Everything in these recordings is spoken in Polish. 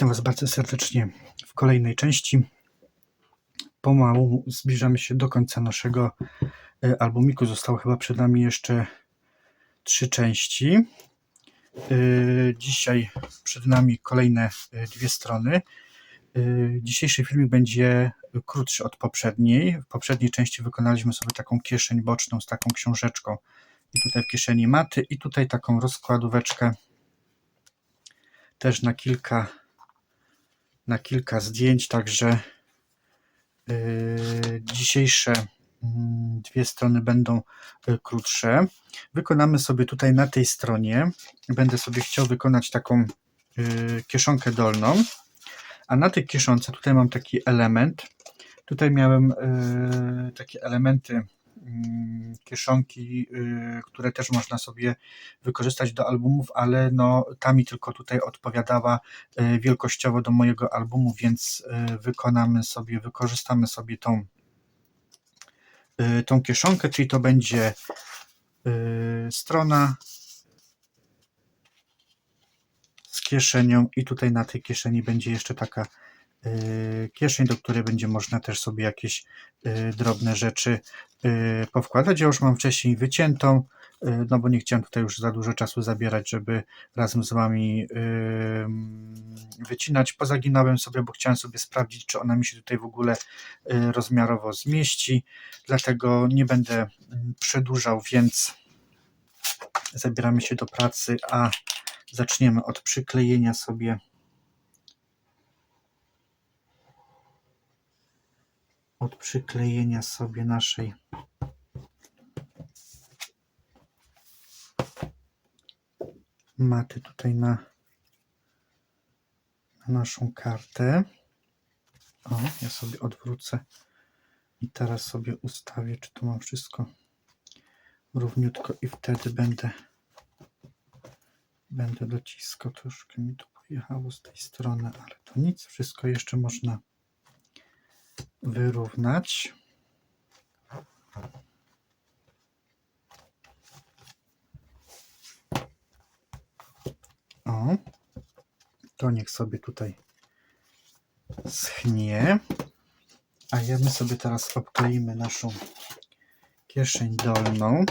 Witam Was bardzo serdecznie w kolejnej części. Pomału zbliżamy się do końca naszego e, albumiku. Zostało chyba przed nami jeszcze trzy części. E, Dzisiaj przed nami kolejne e, dwie strony. Dzisiejszy filmik będzie krótszy od poprzedniej. W poprzedniej części wykonaliśmy sobie taką kieszeń boczną z taką książeczką. I tutaj w kieszeni maty, i tutaj taką rozkładóweczkę też na kilka na kilka zdjęć, także yy, dzisiejsze mm, dwie strony będą y, krótsze. Wykonamy sobie tutaj na tej stronie, będę sobie chciał wykonać taką y, kieszonkę dolną, a na tej kieszonce tutaj mam taki element, tutaj miałem y, takie elementy kieszonki, y, które też można sobie wykorzystać do albumów, ale no ta mi tylko tutaj odpowiadała e, wielkościowo do mojego albumu, więc e, wykonamy sobie, wykorzystamy sobie tą, tą kieszonkę, czyli to będzie strona z kieszenią i tutaj na tej kieszeni będzie jeszcze taka kieszeń, do której będzie można też sobie jakieś e, drobne rzeczy e, powkładać. Ja już mam wcześniej wyciętą, no bo nie chciałem tutaj już za dużo czasu zabierać, żeby razem z Wami wycinać. Pozaginałem sobie, bo chciałem sobie sprawdzić, czy ona mi się tutaj w ogóle y, rozmiarowo zmieści. Dlatego nie będę mm, przedłużał, więc zabieramy się do pracy, a zaczniemy od przyklejenia sobie od przyklejenia sobie naszej maty tutaj na, na naszą kartę. O, ja sobie odwrócę i teraz sobie ustawię, czy tu mam wszystko równiutko i wtedy będę będę dociskał. Troszkę mi tu pojechało z tej strony, ale to nic, wszystko jeszcze można wyrównać. O, to niech sobie tutaj schnie. A ja my sobie teraz obkleimy naszą kieszeń dolną.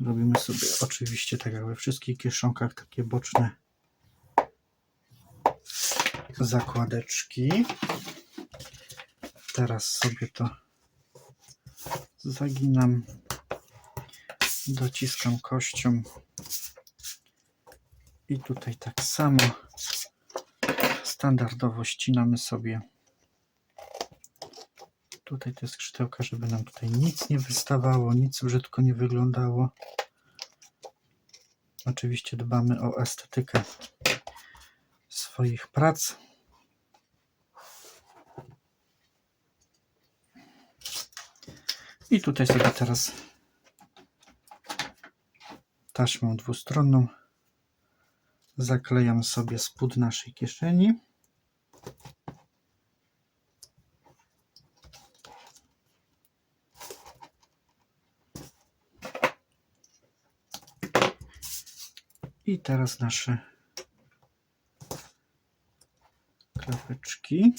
Robimy sobie oczywiście tak jak we wszystkich kieszonkach takie boczne zakładeczki. Teraz sobie to zaginam, dociskam kością i tutaj tak samo standardowo ścinamy sobie tutaj te skrzydełka, żeby nam tutaj nic nie wystawało, nic brzydko nie wyglądało. Oczywiście dbamy o estetykę swoich prac. I tutaj sobie teraz taśmą dwustronną zaklejam sobie spód naszej kieszeni. I teraz nasze klapeczki.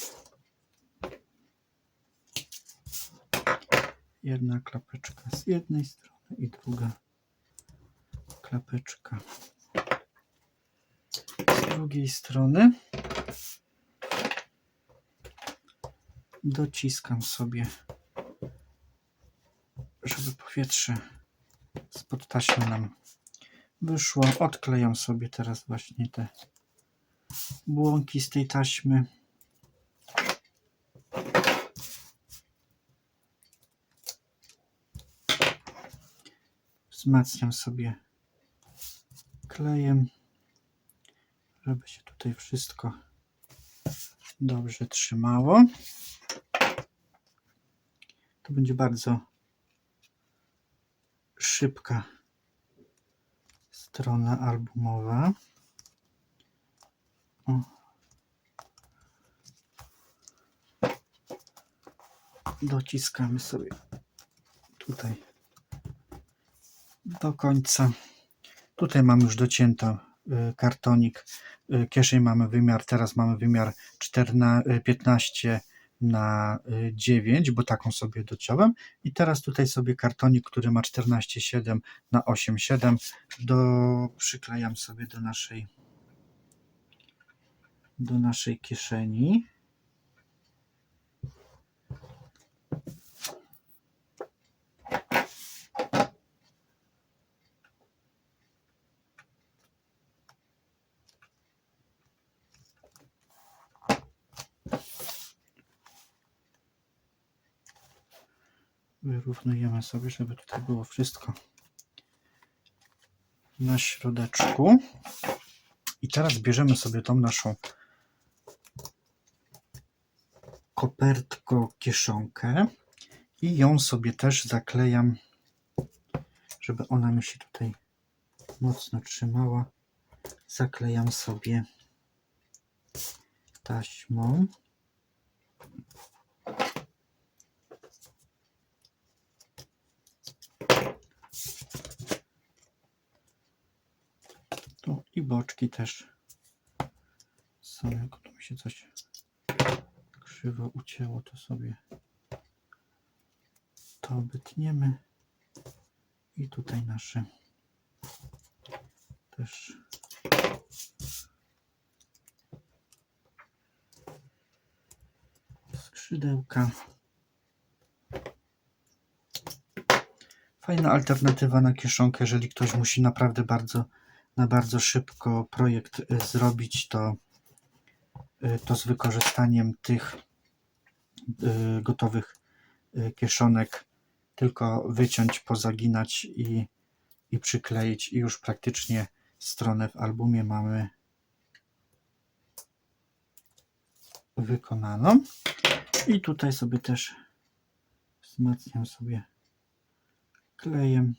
Jedna klapeczka z jednej strony i druga klapeczka z drugiej strony. Dociskam sobie, żeby powietrze spod taśmy nam wyszło. Odklejam sobie teraz właśnie te błąki z tej taśmy. Wzmacniam sobie klejem, żeby się tutaj wszystko dobrze trzymało. To będzie bardzo szybka strona albumowa. O. Dociskamy sobie tutaj do końca. Tutaj mamy już docięto y, kartonik. Y, Kieszeń mamy wymiar, teraz mamy wymiar 14, y, 15 na y, 9, bo taką sobie dociąłem. I teraz tutaj sobie kartonik, który ma 14,7 na 8,7 do przyklejam sobie do naszej do naszej kieszeni. Wyrównujemy sobie, żeby tutaj było wszystko na środeczku. I teraz bierzemy sobie tą naszą kopertko kieszonkę i ją sobie też zaklejam, żeby ona mi się tutaj mocno trzymała. Zaklejam sobie taśmą. I boczki też są, jak tu mi się coś krzywo ucięło, to sobie to obetniemy. I tutaj nasze też skrzydełka. Fajna alternatywa na kieszonkę, jeżeli ktoś musi naprawdę bardzo na bardzo szybko projekt y, zrobić, to, y, to z wykorzystaniem tych y, gotowych kieszonek tylko wyciąć, pozaginać i, i przykleić i już praktycznie stronę w albumie mamy wykonaną. I tutaj sobie też wzmacniam sobie klejem.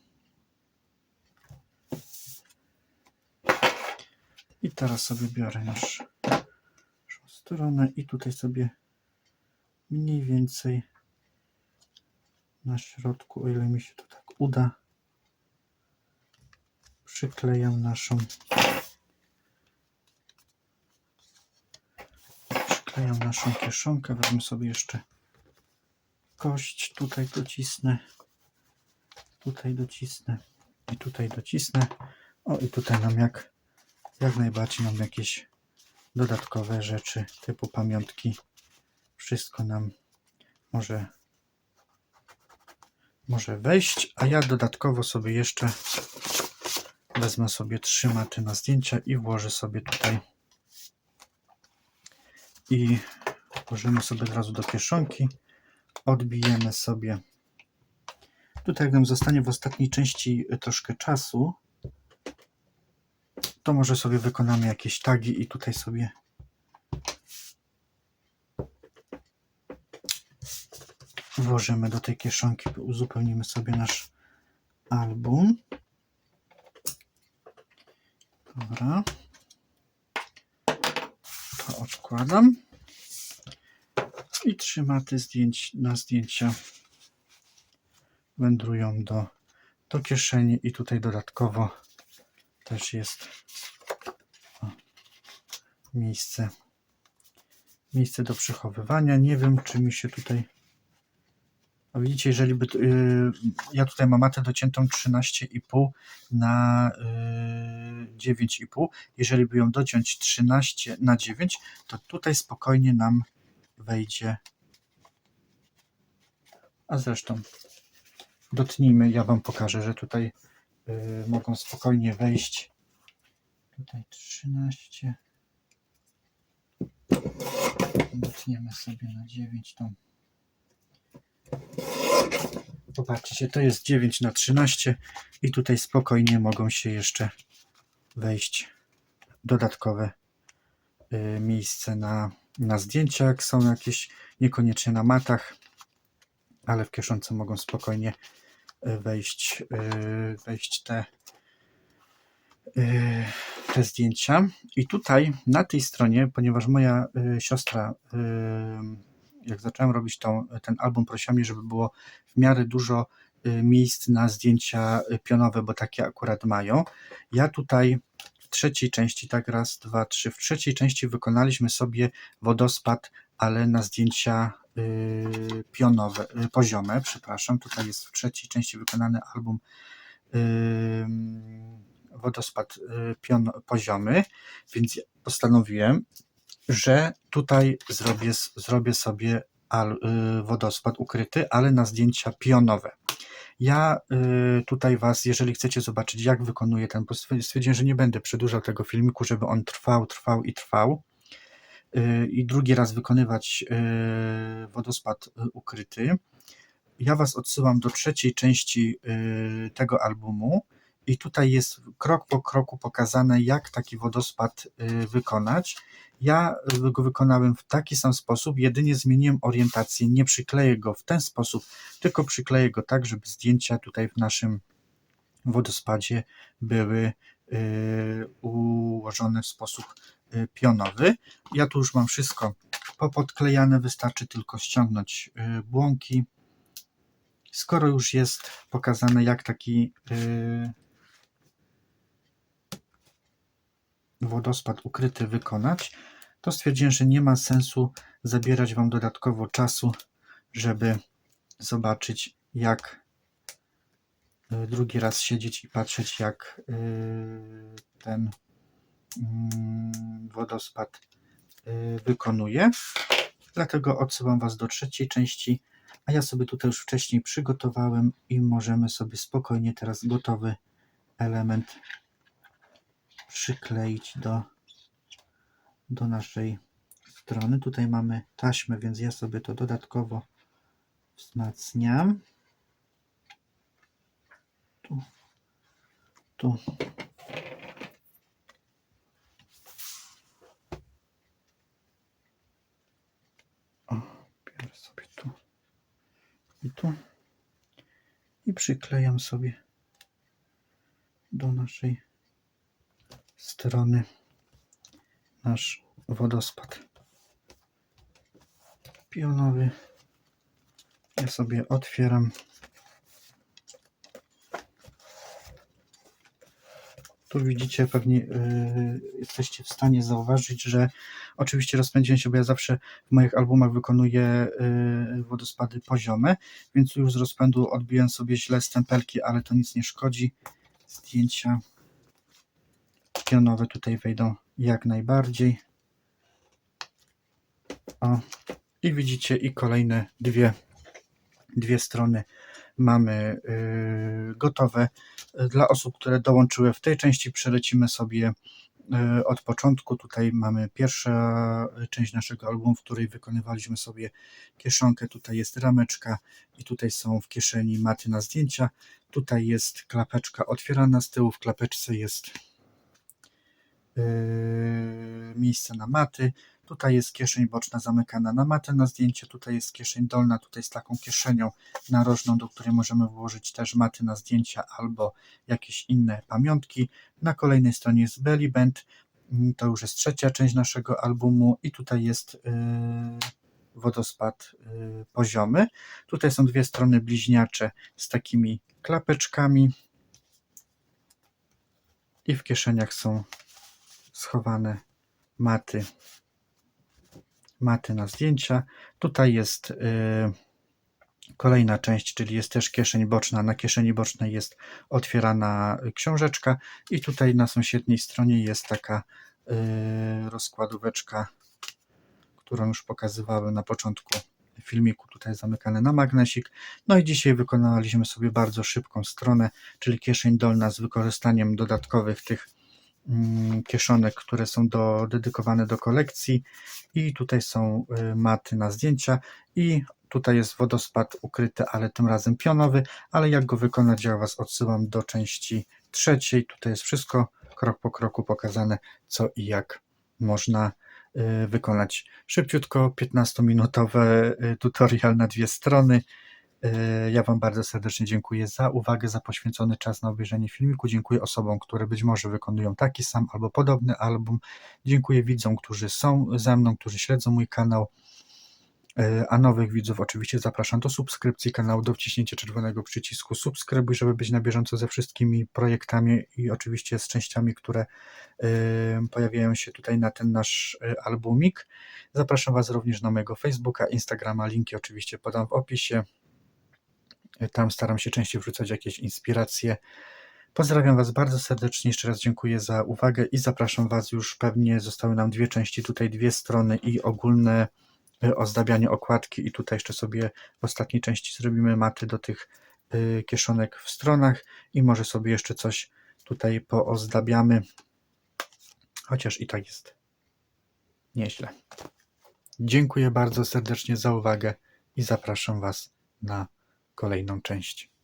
I teraz sobie biorę nasz, naszą stronę i tutaj sobie mniej więcej na środku, o ile mi się to tak uda, przyklejam naszą przyklejam naszą kieszonkę, wezmę sobie jeszcze kość, tutaj docisnę, tutaj docisnę i tutaj docisnę. O i tutaj nam jak jak najbardziej nam jakieś dodatkowe rzeczy typu pamiątki. Wszystko nam może, może wejść, a ja dodatkowo sobie jeszcze wezmę sobie trzy maty na zdjęcia i włożę sobie tutaj i włożymy sobie od razu do kieszonki. Odbijemy sobie. Tutaj nam zostanie w ostatniej części troszkę czasu, to może sobie wykonamy jakieś tagi i tutaj sobie włożymy do tej kieszonki, uzupełnimy sobie nasz album. Dobra. To odkładam. I trzy maty zdjęć na zdjęcia wędrują do, do kieszeni i tutaj dodatkowo też jest miejsce miejsce do przechowywania. Nie wiem, czy mi się tutaj widzicie, jeżeli by yy, ja tutaj mam matę dociętą 13,5 na yy, 9,5. Jeżeli by ją dociąć 13 na 9, to tutaj spokojnie nam wejdzie. A zresztą dotnijmy, ja Wam pokażę, że tutaj mogą spokojnie wejść. Tutaj 13. Dotniemy sobie na 9 tą. Popatrzcie, to jest 9 na 13 i tutaj spokojnie mogą się jeszcze wejść dodatkowe y, miejsce na, na jak są jakieś niekoniecznie na matach, ale w kieszonce mogą spokojnie y, wejść, y, wejść te, y, te zdjęcia. I tutaj na tej stronie, ponieważ moja y, siostra, jak zacząłem robić tą, ten album, prosiła mnie, żeby było w miarę dużo miejsc na zdjęcia pionowe, bo takie akurat mają. Ja tutaj w trzeciej części, tak raz, dwa, trzy, w trzeciej części wykonaliśmy sobie wodospad, ale na zdjęcia pionowe, y, poziome, przepraszam. Tutaj jest w trzeciej części wykonany album ym, wodospad y, pion, poziomy, więc postanowiłem, że tutaj zrobię, zrobię sobie y, wodospad ukryty, ale na zdjęcia pionowe. Ja y, tutaj Was, jeżeli chcecie zobaczyć, jak wykonuję ten, stwierdziłem, że nie będę przedłużał tego filmiku, żeby on trwał, trwał i trwał. Y, I drugi raz wykonywać y, wodospad y, ukryty. Ja Was odsyłam do trzeciej części tego albumu. I tutaj jest krok po kroku pokazane, jak taki wodospad wykonać. Ja go wykonałem w taki sam sposób, jedynie zmieniłem orientację. Nie przykleję go w ten sposób, tylko przykleję go tak, żeby zdjęcia tutaj w naszym wodospadzie były ułożone w sposób pionowy. Ja tu już mam wszystko popodklejane, wystarczy tylko ściągnąć y, błąki. Skoro już jest pokazane, jak taki y, wodospad ukryty wykonać, to stwierdziłem, że nie ma sensu zabierać Wam dodatkowo czasu, żeby zobaczyć, jak y, drugi raz siedzieć i patrzeć, jak y, ten wodospad y, wykonuje. Dlatego odsyłam Was do trzeciej części, a ja sobie tutaj już wcześniej przygotowałem i możemy sobie spokojnie teraz gotowy element przykleić do, do naszej strony. Tutaj mamy taśmę, więc ja sobie to dodatkowo wzmacniam. Tu, tu. O, biorę sobie tu i tu i przyklejam sobie do naszej strony nasz wodospad pionowy. Ja sobie otwieram. Tu widzicie, pewnie yy, jesteście w stanie zauważyć, że oczywiście rozpędziłem się, bo ja zawsze w moich albumach wykonuję yy, wodospady poziome, więc już z rozpędu odbiłem sobie źle stempelki, ale to nic nie szkodzi. Zdjęcia pionowe tutaj wejdą jak najbardziej. O, i widzicie, i kolejne dwie, dwie strony mamy yy, gotowe. Dla osób, które dołączyły w tej części, przelecimy sobie yy, od początku. Tutaj mamy pierwsza część naszego albumu, w której wykonywaliśmy sobie kieszonkę. Tutaj jest rameczka i tutaj są w kieszeni maty na zdjęcia. Tutaj jest klapeczka otwierana z tyłu. W klapeczce jest miejsce na maty. Tutaj jest kieszeń boczna zamykana na matę na zdjęcie. Tutaj jest kieszeń dolna, tutaj z taką kieszenią narożną, do której możemy włożyć też maty na zdjęcia albo jakieś inne pamiątki. Na kolejnej stronie jest belly band. Mm, To już jest trzecia część naszego albumu i tutaj jest yy, wodospad yy, poziomy. Tutaj są dwie strony bliźniacze z takimi klapeczkami i w kieszeniach są schowane maty, maty na zdjęcia. Tutaj jest y, kolejna część, czyli jest też kieszeń boczna. Na kieszeni bocznej jest otwierana książeczka i tutaj na sąsiedniej stronie jest taka y, rozkładóweczka, którą już pokazywałem na początku filmiku, tutaj zamykane na magnesik. No i dzisiaj wykonaliśmy sobie bardzo szybką stronę, czyli kieszeń dolna z wykorzystaniem dodatkowych tych kieszonek, które są do, dedykowane do kolekcji. I tutaj są y, maty na zdjęcia. I tutaj jest wodospad ukryty, ale tym razem pionowy, ale jak go wykonać ja Was odsyłam do części trzeciej, tutaj jest wszystko krok po kroku pokazane co i jak można y, wykonać. Szybciutko, 15-minutowy y, tutorial na dwie strony. Y, Ja Wam bardzo serdecznie dziękuję za uwagę, za poświęcony czas na obejrzenie filmiku. Dziękuję osobom, które być może wykonują taki sam albo podobny album. Dziękuję widzom, którzy są ze mną, którzy śledzą mój kanał. E, A nowych widzów oczywiście zapraszam do subskrypcji kanału, do wciśnięcia czerwonego przycisku subskrybuj, żeby być na bieżąco ze wszystkimi projektami i oczywiście z częściami, które e, pojawiają się tutaj na ten nasz e, albumik. Zapraszam Was również na mojego Facebooka, Instagrama, linki oczywiście podam w opisie. Tam staram się częściej wrzucać jakieś inspiracje. Pozdrawiam Was bardzo serdecznie, jeszcze raz dziękuję za uwagę i zapraszam Was już pewnie, zostały nam dwie części, tutaj dwie strony i ogólne y, ozdabianie okładki i tutaj jeszcze sobie w ostatniej części zrobimy maty do tych y, kieszonek w stronach i może sobie jeszcze coś tutaj poozdabiamy, chociaż i tak jest nieźle. Dziękuję bardzo serdecznie za uwagę i zapraszam Was na kolejną część.